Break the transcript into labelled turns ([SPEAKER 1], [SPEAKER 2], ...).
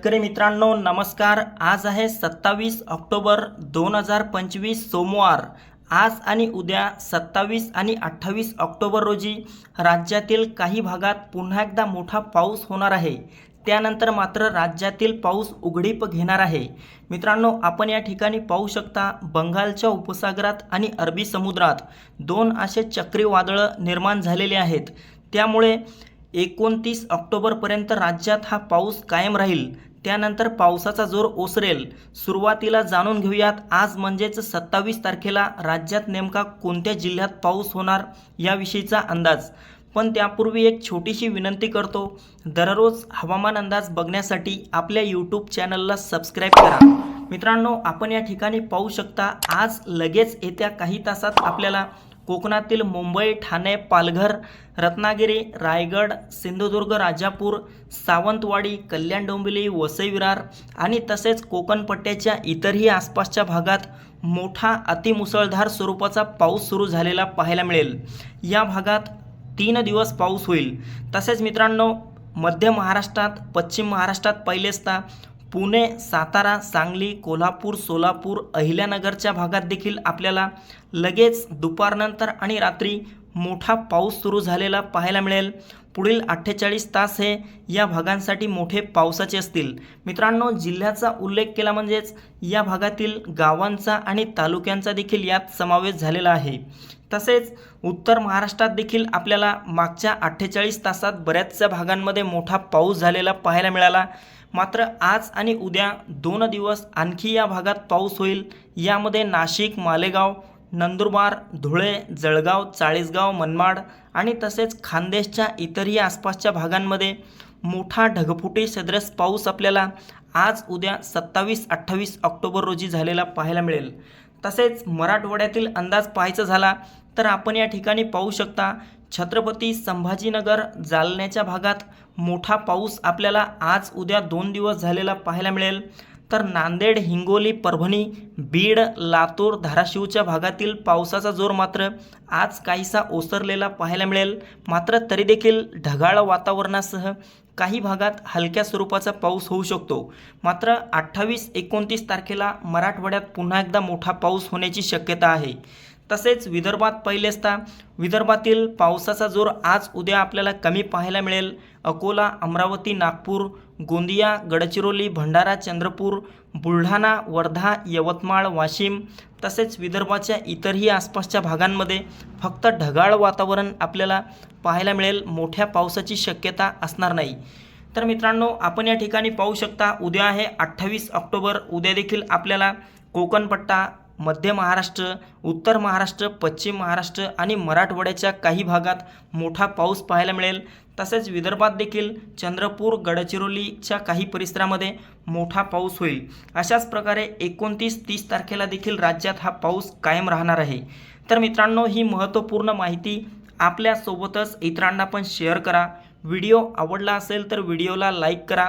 [SPEAKER 1] शेतकरी मित्रांनो नमस्कार. आज आहे सत्तावीस ऑक्टोबर दोन हजार पंचवीस सोमवार. आज आणि उद्या सत्तावीस आणि अठ्ठावीस ऑक्टोबर रोजी राज्यातील काही भागात पुन्हा एकदा मोठा पाऊस होणार आहे. त्यानंतर मात्र राज्यातील पाऊस उघडीप घेणार आहे. मित्रांनो आपण या ठिकाणी पाहू शकता बंगालच्या उपसागरात आणि अरबी समुद्रात दोन असे चक्रीवादळं निर्माण झालेले आहेत. त्यामुळे एकोणतीस ऑक्टोबरपर्यंत राज्यात हा पाऊस कायम राहील. त्यानंतर पावसाचा जोर ओसरेल. सुरुवातीला जाणून घेऊयात आज म्हणजेच सत्तावीस तारखेला राज्यात नेमका कोणत्या जिल्ह्यात पाऊस होणार याविषयीचा अंदाज. पण त्यापूर्वी एक छोटीशी विनंती करतो दररोज हवामान अंदाज बघण्यासाठी आपल्या यूट्यूब चॅनलला सबस्क्राईब करा. मित्रांनो आपण या ठिकाणी पाहू शकता आज लगेच येत्या काही तासात आपल्याला कोकणातील मुंबई ठाणे पालघर रत्नागिरी रायगड सिंधुदुर्ग राजापूर सावंतवाडी कल्याण डोंबिवली वसई विरार आणि तसेच कोकणपट्ट्याच्या इतरही आसपासच्या भागात मोठा अतिमुसळधार स्वरूपाचा पाऊस सुरू झालेला पाहायला मिळेल. या भागात तीन दिवस पाऊस होईल. तसेच मित्रांनो मध्य महाराष्ट्रात पश्चिम महाराष्ट्रात पहिलेचता पुणे सातारा सांगली कोल्हापूर सोलापूर अहिल्यानगरच्या भागात देखील आपल्याला लगेच दुपारनंतर आणि रात्री मोठा पाऊस सुरू झालेला पाहायला मिळेल. पुढील अठ्ठेचाळीस तास हे या भागांसाठी मोठे पावसाचे असतील. मित्रांनो जिल्ह्याचा उल्लेख केला म्हणजेच या भागातील गावांचा आणि तालुक्यांचा देखील यात समावेश झालेला आहे. तसेच उत्तर महाराष्ट्रात देखील आपल्याला मागच्या अठ्ठेचाळीस तासात बऱ्याचशा भागांमध्ये मोठा पाऊस झालेला पाहायला मिळाला. मात्र आज आणि उद्या दोन दिवस आणखी या भागात पाऊस होईल. यामध्ये नाशिक मालेगाव नंदुरबार धुळे जळगाव चाळीसगाव मनमाड आणि तसेच खानदेशच्या इतरही आसपासच्या भागांमध्ये मोठा ढगफुटी सदृश पाऊस आपल्याला आज उद्या सत्तावीस अठ्ठावीस ऑक्टोबर रोजी झालेला पाहायला मिळेल. तसेच मराठवाड्यातील अंदाज पाहायचा झाला तर आपण या ठिकाणी पाहू शकता छत्रपती संभाजीनगर जालन्याच्या भागात मोठा पाऊस आपल्याला आज उद्या दोन दिवस झालेला पाहायला मिळेल. तर नांदेड हिंगोली परभणी बीड लातूर धाराशिवच्या भागातील पावसाचा जोर मात्र आज काहीसा ओसरलेला पाहायला मिळेल. मात्र तरी देखील ढगाळ वातावरणासह काही भागात हलक्या स्वरूपाचा पाऊस होऊ शकतो. मात्र अठ्ठावीस एकोणतीस तारखेला मराठवाड्यात पुन्हा एकदा मोठा पाऊस होण्याची शक्यता आहे. तसेच विदर्भात पहिलेचता विदर्भातील पावसाचा जोर आज उद्या आपल्याला कमी पाहायला मिळेल. अकोला अमरावती नागपूर गोंदिया गडचिरोली भंडारा चंद्रपूर बुलढाणा वर्धा यवतमाळ वाशिम तसेच विदर्भाच्या इतरही आसपासच्या भागांमध्ये फक्त ढगाळ वातावरण आपल्याला पाहायला मिळेल. मोठ्या पावसाची शक्यता असणार नाही. तर मित्रांनो आपण या ठिकाणी पाहू शकता उद्या आहे अठ्ठावीस ऑक्टोबर. उद्या देखील आपल्याला कोकणपट्टा मध्य महाराष्ट्र उत्तर महाराष्ट्र पश्चिम महाराष्ट्र आणि मराठवाड्याच्या काही भागात मोठा पाऊस पाहायला मिळेल. तसेच विदर्भात देखील चंद्रपूर गडचिरोलीच्या काही परिसरामध्ये मोठा पाऊस होईल. अशाच प्रकारे एकोणतीस तीस तारखेला देखील राज्यात हा पाऊस कायम राहणार आहे. तर मित्रांनो ही महत्त्वपूर्ण माहिती आपल्यासोबतच इतरांना पण शेअर करा. व्हिडिओ आवडला असेल तर व्हिडिओला लाईक करा.